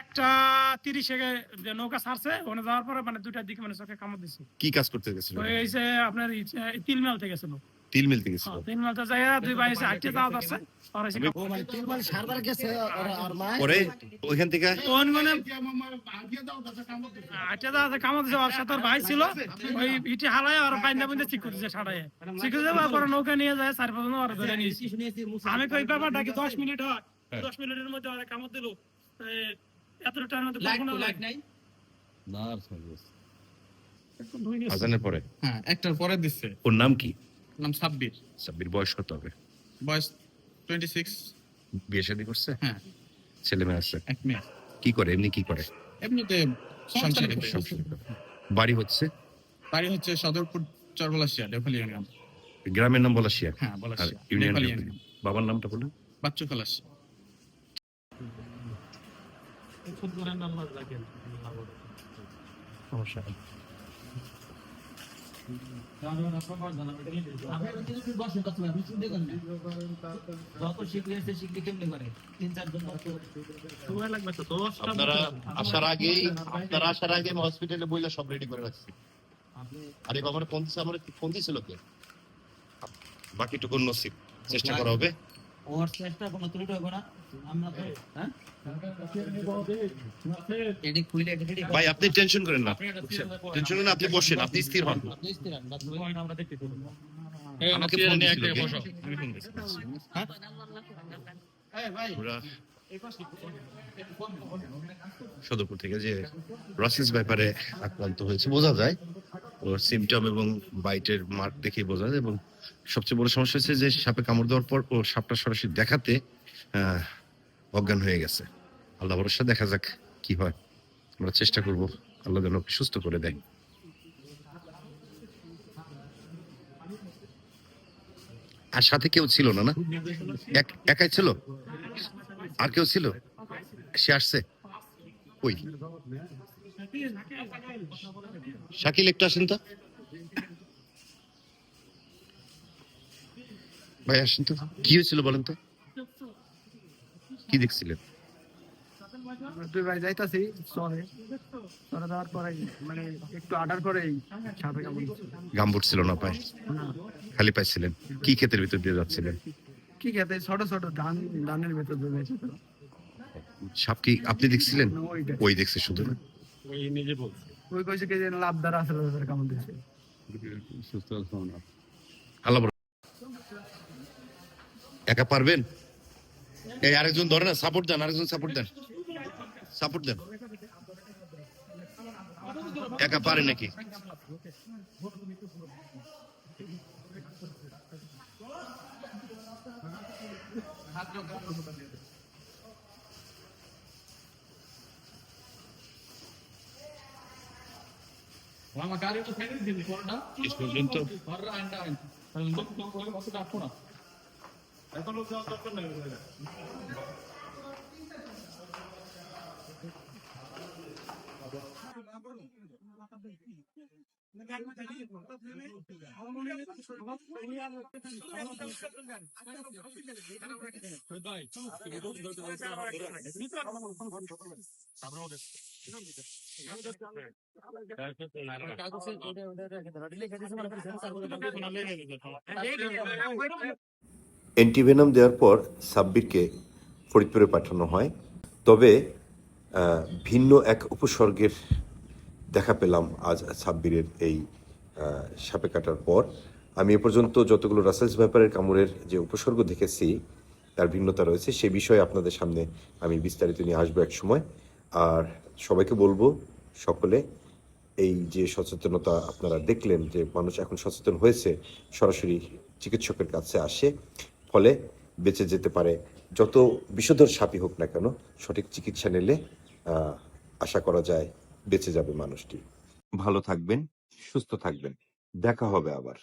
একটা তিরিশে যে নৌকা ছাড়ছে ওখানে যাওয়ার পরে মানে দিকে মানে চোখে কামড় দিচ্ছে কি কাজ করতে গেছিল? ওই এসে আপনার এই যে গেছিল। তিল মিলতে গেছিল? হ্যাঁ, দুই ভাই এসে যাওয়া মানে তিন মাস সারবার গেছে আর আর মা পরে ওইখান থেকে কোন মানে হাঁটতে যাওয়া আছে কামড় দিছে ওর সাথে ওর ভাই ছিল। ওই ইটি হালায় আর বাইন্দা বাইন্দা চিক করতেছে সাড়ায় চিক করে পরে নৌকা নিয়ে যায় চার পাঁচ ওরা ধরে নিয়েছি। আমি কই ব্যাপারটা কি দশ মিনিট হয়। দশ মিনিটের মধ্যে ওরা কামড় দিল। এতটা মধ্যে কখনো লাগে আজানের পরে? হ্যাঁ একটার পরে দিচ্ছে। ওর নাম কি? নাম সাব্বির। সাব্বির বয়স কত হবে? বয়স টোয়েন্টি সিক্স বিয়ে শাদী করছে? হ্যাঁ। ছেলে মেয়ে আছে? এক মেয়ে। কি করে এমনি কি করে? এমনিতে সংসারে বাড়ি হচ্ছে? বাড়ি হচ্ছে সদরপুর চরবলাশিয়া দেওখালি ইউনিয়ন। গ্রামের নাম বলাশিয়া? হ্যাঁ আর বলাশিয়া ইউনিয়ন। বাবার নামটা বলুন। বাচ্চু খালাসি সমস্যা নেই। যত শিখলে সে শিখলে কেমনে করে তিন চারজন সময় লাগবে তো দশটা আপনারা আসার আগে আপনারা আসার আগে আমি হসপিটালে বইলা সব রেডি করে রাখছি। আরে আমার ফোন দিছে আমার? ফোন দিছিল কে? বাকিটুকু নসিব। চেষ্টা করা হবে। ওর চেষ্টা কোনো ত্রুটি হবে না। হ্যাঁ ভাই আপনি টেনশন করেন না। টেনশন না, আপনি বসেন আপনি স্থির হন? ওরা সদরপুর থেকে যে রসিস ব্যাপারে আক্রান্ত হয়েছে বোঝা যায়। ওর সিমটম এবং বাইটের মার্ক দেখে বোঝা যায় এবং সবচেয়ে বড় সমস্যা হচ্ছে যে সাপে কামড় দেওয়ার পর ও সাপটা সরাসরি দেখাতে অজ্ঞান হয়ে গেছে। আল্লাহ ভরসা, দেখা যাক কি হয়। আমরা চেষ্টা করব আল্লাহ যেন সুস্থ করে দেয়। আর সাথে কেউ ছিল না না? এক- একাই ছিল? আর কেউ ছিল? সে আসছে। ওই শাকিল, একটু আসেন তো। ভাই, আসেন তো। কি হয়েছিল বলেন তো? কি দেখছিলেন? দুই ভাই যাইতাছি চরে চরে যাওয়ার পরে মানে একটু আটার পরেই সাপে গাম্বুট ছিল না পায়? খালি পাইছিলেন কি ক্ষেতের ভিতর দিয়ে যাচ্ছিলেন? কি খেতে ছোট ছোট ধান ধানের ভেতর দিয়ে সাপ কি আপনি দেখছিলেন? ওই দেখছে। শুধু না? ওই কইছে কি যে লাভদার আসলে কামড় দিচ্ছে। আল্লাহ একা পারবেন? এই আরেকজন ধরে না সাপোর্ট দেন আরেকজন সাপোর্ট দেন। সাপোর্ট দেন। একা পারে নাকি? শেষ পর্যন্ত অ্যান্টিভেনাম দেওয়ার পর সাব্বিরকে ফরিদপুরে পাঠানো হয়। তবে ভিন্ন এক উপসর্গের দেখা পেলাম আজ সাব্বিরের এই সাপে কাটার পর। আমি এ পর্যন্ত যতগুলো রাসেলস ব্যাপারের কামড়ের যে উপসর্গ দেখেছি, তার ভিন্নতা রয়েছে। সে বিষয়ে আপনাদের সামনে আমি বিস্তারিত নিয়ে আসব এক সময়। আর সবাইকে বলব, সকলে, এই যে সচেতনতা আপনারা দেখলেন যে মানুষ এখন সচেতন হয়েছে, সরাসরি চিকিৎসকের কাছে আসে। ফলে বেঁচে যেতে পারে। যত বিষধর সাপই হোক না কেন, সঠিক চিকিৎসা নিলে আশা করা যায় বেঁচে যাবে মানুষটি। ভালো থাকবেন, সুস্থ থাকবেন। দেখা হবে আবার।